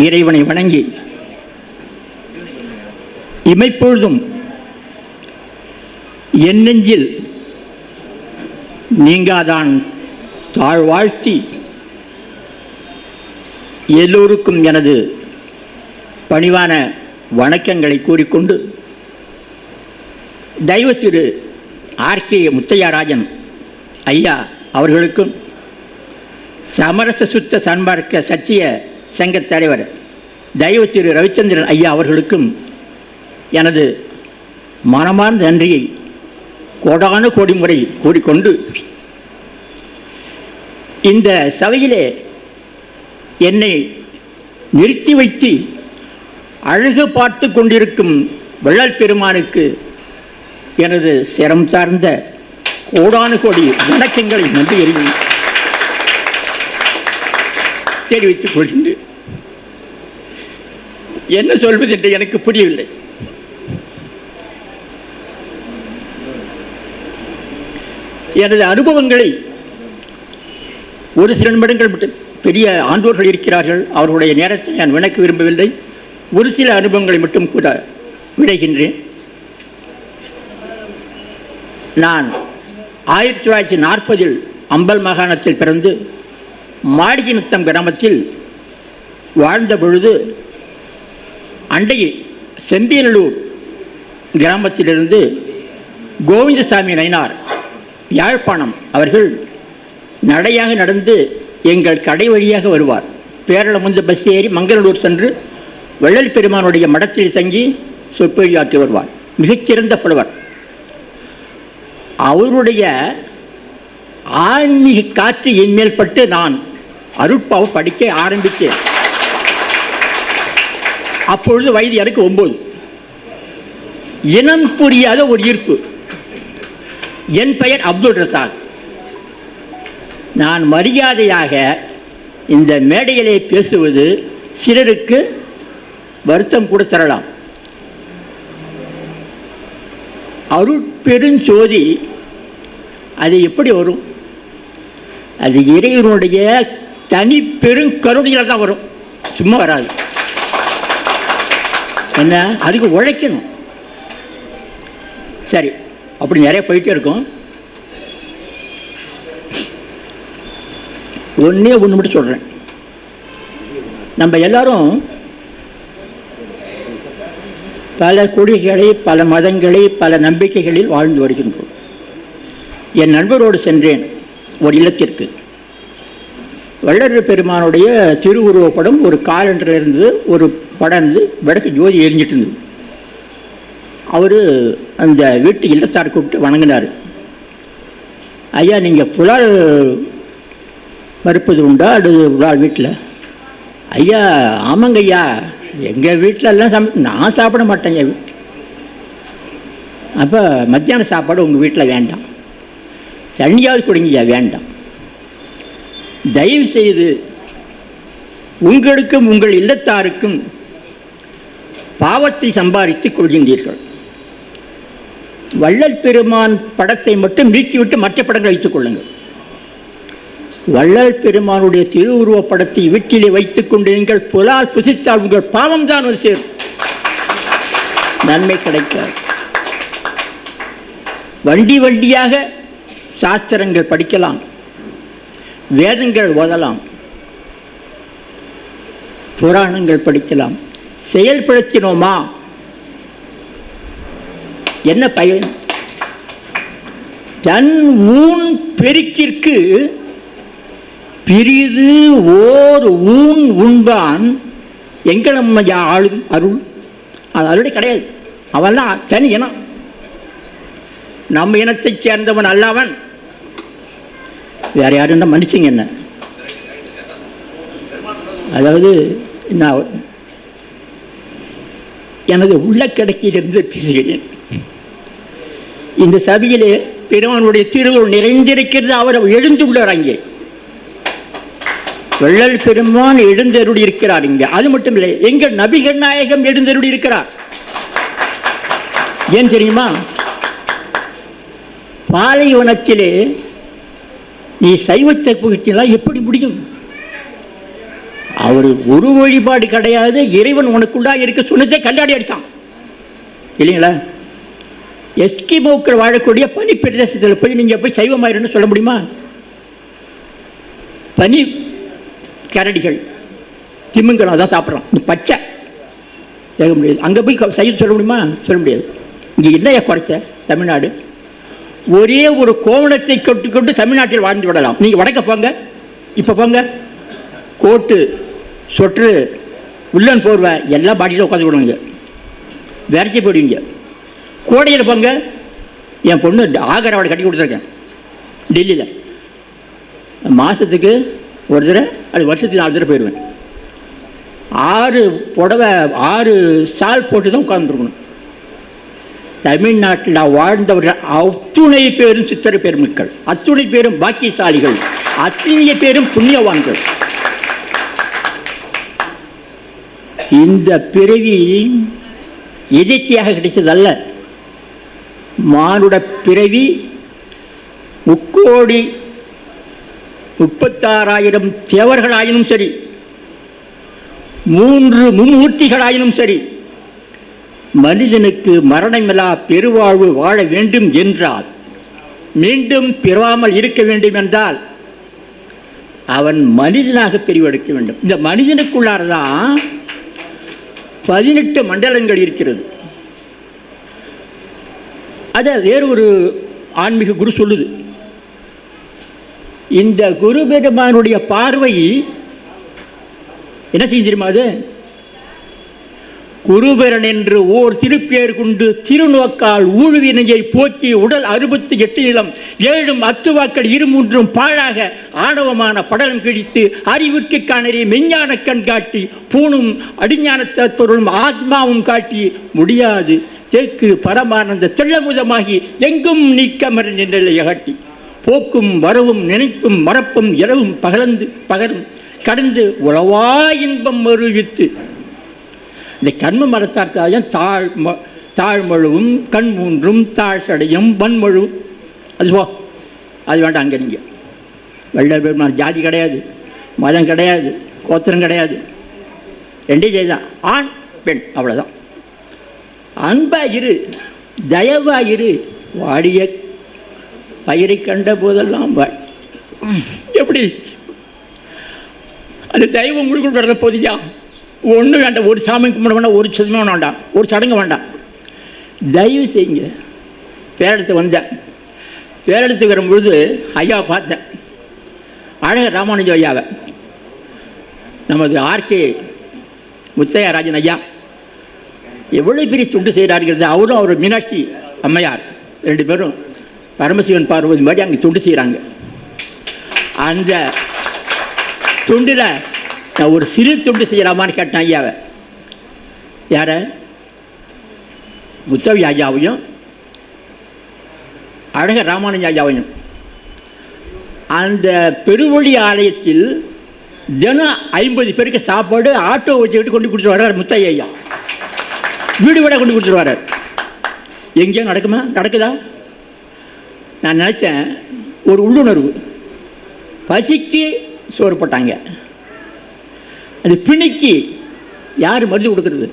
இறைவனை வணங்கி இமைப்பொழுதும் என் நெஞ்சில் நீங்காதான் தாழ்வாழ்த்தி எல்லோருக்கும் எனது பணிவான வணக்கங்களை கூறிக்கொண்டு தெய்வ திரு ஆர்கே முத்தையாராஜன் ஐயா அவர்களுக்கும் சமரச சுத்த சன்மார்க்க சத்திய சங்க தலைவர் தெய்வ திரு ரவிச்சந்திரன் ஐயா அவர்களுக்கும் எனது மனமார்ந்த நன்றியை கோடான கோடி முறை கூறிக்கொண்டு இந்த சபையிலே என்னை நிறுத்தி வைத்து அழகு பார்த்து கொண்டிருக்கும் வள்ளல் பெருமானுக்கு எனது சிரம் சார்ந்த கோடானு கோடி வணக்கங்களை நன்றி அறிவிக்கிறேன் தெரிவித்துக் கொள்கின்றேன் என்ன சொல்வது என்று எனக்கு புரியவில்லை. எனது அனுபவங்களை ஒரு சில நிமிடங்கள் மட்டும் பெரிய ஆண்டோர்கள் இருக்கிறார்கள். அவர்களுடைய நேரத்தை நான் விளக்க விரும்பவில்லை. ஒரு சில அனுபவங்களை மட்டும் கூட விடைகின்றேன் நான் ஆயிரத்தி தொள்ளாயிரத்தி நாற்பதில் அம்பல் மாகாணத்தில் பிறந்து மாடிகினத்தம் கிராமத்தில் வாழ்ந்த பொழுது அண்டை செம்பியனூர் கிராமத்திலிருந்து கோவிந்தசாமி நயினார் யாழ்ப்பாணம் அவர்கள் நடையாக நடந்து எங்கள் கடை வழியாக வருவார். பேரளம் வந்து பஸ் ஏறி மங்களூர் சென்று வள்ளல் பெருமானுடைய மடத்தில் தங்கி சொற்பொழியாற்றி வருவார். மிகச்சிறந்த புலவர். அவருடைய ஆன்மீக காற்று என்மேல் பட்டு நான் அருட்பாவை படிக்க ஆரம்பித்தேன் அப்பொழுது வயது எனக்கு ஒன்பது இனம் புரியாத ஒரு ஈர்ப்பு. என் பெயர் அப்துல் ரசாக். நான் மரியாதையாக இந்த மேடையிலே பேசுவது சிலருக்கு வருத்தம் கூட தரலாம். அருட்பெருஞ்சோதி அது எப்படி வரும்? அது இறைவனுடைய தனி பெருங்கருணையில் தான் வரும். சும்மா வராது. என்ன? அதுக்கு உழைக்கணும். சரி அப்படி நிறைய போயிட்டே இருக்கும். ஒன்றே ஒன்று மட்டும் சொல்கிறேன் நம்ம எல்லாரும் பல கொடிகளை பல மதங்களை பல நம்பிக்கைகளில் வாழ்ந்து வருகின்றோம். என் நண்பரோடு சென்றேன் ஒரு இல்லத்திற்கு. வள்ளல் பெருமானுடைய திருவுருவப் படம் ஒரு காலண்டர் இருந்தது ஒரு படம் இருந்து விடக்கு ஜோதி எரிஞ்சிட்டு இருந்தது. அவர் அந்த வீட்டு இல்லத்தார் கூப்பிட்டு வணங்கினார். ஐயா நீங்கள் புலால் மறுப்பது உண்டா அது புலால் வீட்டில் ஐயா ஆமாங்க ஐயா எங்கள் வீட்டிலெல்லாம் எல்லாம் நான் சாப்பிட மாட்டேங்க. அப்போ மத்தியான சாப்பாடு உங்கள் வீட்டில் வேண்டாம். தண்ணியாவது கொடுங்கய்யா வேண்டாம். தயவு செய்து உங்களுக்கும் உங்கள் இல்லத்தாருக்கும் பாவத்தை சம்பாதித்துக் கொள்கின்றீர்கள். வள்ளல் பெருமான் படத்தை மட்டும் நீக்கிவிட்டு மற்ற படங்களை வைத்துக் கொள்ளுங்கள். வள்ளல் பெருமானுடைய திருவுருவப் படத்தை வீட்டிலே வைத்துக் கொண்டு நீங்கள் புலால் புசித்தால் உங்கள் பாவம் தான் ஒரு சேரும் நன்மை கிடைக்காது வண்டி வண்டியாக சாஸ்திரங்கள் படிக்கலாம். வேதங்கள் ஓதலாம். புராணங்கள் படிக்கலாம். செயல்படுத்தினோமா? என்ன பயன்? தன் ஊன் பெருக்கிற்கு பிரிது ஓர் ஊன் உண்பான். எங்க நம்ம ஆளு அருள்? அது அருளே கிடையாது. அவன்லாம் தனி இனம். நம்ம இனத்தைச் சேர்ந்தவன் அல்லவன். வேற யாரும் தான் மன்னிச்சிங்க என்ன? அதாவது நான் எனது உள்ள கிடக்கிலிருந்து பேசுகிறேன். இந்த சபையிலே பெருமானுடைய திருவுள் நிறைந்திருக்கிறது அவர் எழுந்துள்ளார் அங்கே. வெள்ளல் பெருமான் எழுந்தருடி இருக்கிறார் இங்கே. அது மட்டும் இல்லை எங்கள் நபிகள் நாயகம் எழுந்தருடி இருக்கிறார். ஏன் தெரியுமா? பாலைவனத்திலே நீ சைவத்தை புகட்டினால் எப்படி முடியும்? அவர் ஒரு வழிபாடு கிடையாது. இறைவன் உனக்குள்ளா இருக்க சொன்னதே கண்டாடி அடித்தான் இல்லைங்களா? எஸ்கிமோக்கள் வாழக்கூடிய பனி பிரதேசத்தில் போய் நீங்கள் போய் சைவமாயிருன்னு சொல்ல முடியுமா? பனி கரடிகள் திமிங்கலம் அதான் சாப்பிட்றோம் இந்த பச்சை. கேட்க முடியாது. அங்கே போய் சைவம் சொல்ல முடியுமா? சொல்ல முடியாது. இங்கே என்னையா குறைச்ச? தமிழ்நாடு. ஒரே ஒரு கோவணத்தை கொண்டு தமிழ்நாட்டில் வாழ்ந்து விடலாம். நீங்கள் வடக்க போங்க. இப்போ போங்க. கோட்டு சொற்று உள்ளன் போர்வை எல்லாம் பாட்டியில் உட்காந்து விடுவீங்க. விரைச்சி போடுவீங்க. கோடையில் போங்க. என் பொண்ணு ஆகராவோட கட்டி கொடுத்துருக்கேன். டெல்லியில். மாதத்துக்கு ஒரு தடவை அது வருஷத்துக்கு நாலு தடவை போயிடுவேன். ஆறு புடவை ஆறு சால் போட்டு தான் உட்காந்துருக்கணும் தமிழ்நாட்டில் வாழ்ந்தவர்கள் அத்துணை பேரும் சித்திர பெருமக்கள் அத்துணை பேரும் பாக்கியசாலிகள் அத்தனை பேரும் புண்ணியவான்கள். இந்த பிறவி எதிர்த்தியாக கிடைத்ததல்ல மானுட பிறவி முக்கோடி முப்பத்தாறாயிரம் தேவர்களாயினும் சரி மூன்று மும்மூர்த்திகளாயினும் சரி மனிதனுக்கு மரணமில்லா பெருவாழ்வு வாழ வேண்டும் என்றால் மீண்டும் பிறவாமல் இருக்க வேண்டும் என்றால் அவன் மனிதனாக பிரிவெடுக்க வேண்டும். இந்த மனிதனுக்குள்ளாரதான் பதினெட்டு மண்டலங்கள் இருக்கிறது. அதை வேறு ஒரு ஆன்மீக குரு சொல்லுது. இந்த குரு பெருமானுடைய பார்வை என்ன செய்யுமா அது? குருபரன் என்று ஓர் திருப்பேர் கொண்டு திருநோக்கால் ஊழுவினையை போக்கி உடல் அறுபத்தி எட்டு நிலம் ஏழும் அத்துவாக்கள் இருமூன்றும் பாழாக ஆணவமான படலம் கிழித்து அறிவிற்கு காணறி மெஞ்ஞான கண் காட்டி பூணும் அடிஞான தத்துவரும் ஆத்மாவும் காட்டி முடியாது. தேக்கு பரமானந்த தெள்ளமுதமாகி எங்கும் நீக்கமர நின்றலை காட்டி போக்கும் வரவும் நினைப்பும் மறப்பும் இரவும் பகலந்து பகரும் கடந்து உளவா இன்பம் மறுவித்து இந்த கண்ம மரத்தார்த்தாயம் தாழ் ம- தாழ்மழுவும் கண் மூன்றும் தாழ் சடையும் வன்மழு அது போ. அது வேண்டாம் அங்கே நீங்கள் வெள்ளை பெருமாள் ஜாதி கிடையாது மதம் கிடையாது கோத்திரம் கிடையாது. ரெண்டே ஜெயதான் ஆண் பெண் அவ்வளோதான் அன்பா இரு தயவா இரு வாடிய பயிரை கண்ட போதெல்லாம் வா- எப்படி? அந்த தெய்வம் உங்களுக்கு வர்ற போதியா ஒன்றும் வேண்டாம் ஒரு சாமி கும்பிட வேண்டாம் ஒரு சதுமே வேண்டாம் ஒரு சடங்கு வேண்டாம். தயவு செய்யுங்க. பேரெடுத்து வந்தேன். பேரெடுத்து வரும்பொழுது ஐயாவை பார்த்தேன். அழக ராமானுஜ ஐயாவை. நமது ஆர்கே முத்தையா ராஜன் ஐயா. எவ்வளோ பெரிய துண்டு செய்கிறாருங்கிறது அவரும் அவர் மீனாட்சி அம்மையார் ரெண்டு பேரும் பரமசிவன் பார்வதி மாதிரி அங்கே துண்டு செய்கிறாங்க அந்த துண்டில் நான் ஒரு சிறு துண்டு செய்யலாமான்னு கேட்டேன் ஐயாவை. யார? முத்தவி ஐயாவையும் அழக ராமானுஜ ஐயாவையும். அந்த பெருவழி ஆலயத்தில் தினம் ஐம்பது பேருக்கு சாப்பாடு ஆட்டோ வச்சுக்கிட்டு கொண்டு கொடுத்துட்டு வர்றார் முத்தையா ஐயா. வீடு வீடாக கொண்டு கொடுத்துட்டு வர்றார். எங்கேயும் நடக்குமா? நடக்குதா? நான் நினச்சேன் ஒரு உள்ளுணர்வு. பசிக்கு சோறு போட்டாங்க. அது பிணிக்கு யார் மருந்து கொடுக்கறது?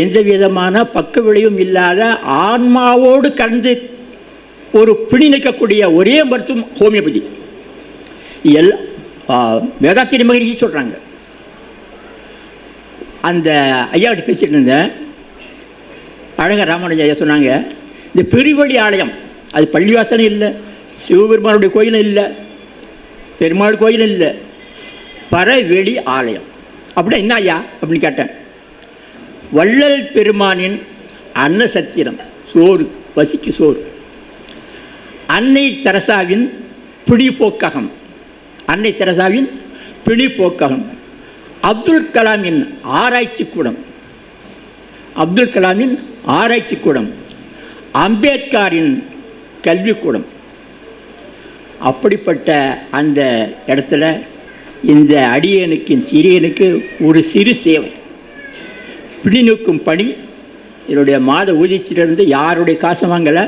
எந்த விதமான பக்க விளைவும் இல்லாத ஆன்மாவோடு கலந்து ஒரு பிணி நிற்கக்கூடிய ஒரே மருத்துவம் ஹோமியோபதி. எல்லாம் வேதாத்திரி மகிழ்ச்சி சொல்கிறாங்க அந்த ஐயாவிட்ட பேசிட்டு இருந்தேன். அழக ராமானுஜ ஐயா சொன்னாங்க இந்த பெருவழி ஆலயம் அது பள்ளிவாசலும் இல்லை சிவபெருமானுடைய கோயிலும் இல்லை பெருமாள் கோயிலும் இல்லை பரவெளி ஆலயம். அப்படின்னா என்ன ஐயா? அப்படின்னு கேட்டேன். வள்ளல் பெருமானின் அன்ன சத்திரம் சோறு பசிக்கு சோறு. அன்னை தெரசாவின் பிடிப்போக்ககம் அன்னை தெரசாவின் பிடிப்போக்ககம் அப்துல் கலாமின் ஆராய்ச்சி கூடம் அப்துல் கலாமின் ஆராய்ச்சி கூடம் அம்பேத்கரின் கல்விக்கூடம். அப்படிப்பட்ட அந்த இடத்துல இந்த அடியனுக்கு சிறியனுக்கு ஒரு சிறு சேவை. பிடிநோக்கும் பணி என்னுடைய மாத ஊதியத்திலிருந்து யாருடைய காசு வாங்கலை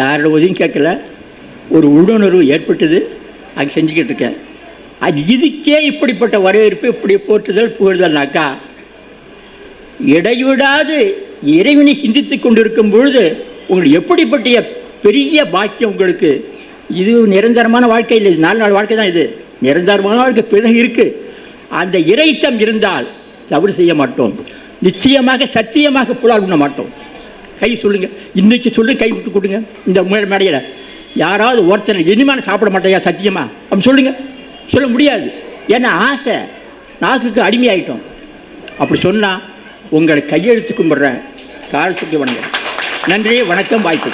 யாரோட உதவியும் கேட்கல ஒரு உள்ளுணர்வு ஏற்பட்டது அது செஞ்சுக்கிட்டு இருக்கேன். அது இதுக்கே இப்படிப்பட்ட வரவேற்பு இப்படி போற்றுதல் புகழ்தல்னாக்கா இடைவிடாது இறைவனை சிந்தித்து கொண்டிருக்கும் பொழுது உங்களுக்கு எப்படிப்பட்ட பெரிய பாக்கியம் உங்களுக்கு. இது நிரந்தரமான வாழ்க்கை இல்லை நாலு நாள் வாழ்க்கை தான் இது. நிரந்தரமான வாழ்க்கை பிறகு இருக்கு. அந்த இறைத்தம் இருந்தால் தவறு செய்ய மாட்டோம். நிச்சயமாக சத்தியமாக புலால் உண்ண மாட்டோம். கை சொல்லுங்க. இன்னைக்கு சொல்லு கை விட்டு கொடுங்க. இந்த மேடையில். யாராவது ஒருத்தனை இனிமான சாப்பிட மாட்டேயா சத்தியமா? அப்படி சொல்லுங்க. சொல்ல முடியாது. ஏன்னா ஆசை. நாக்குக்கு அடிமையாயிட்டோம். அப்படி சொன்னால் உங்களை கையெழுத்து கும்பிட்றேன். காலத்துக்கு வணக்கம் நன்றி வணக்கம் வாய்ப்பு.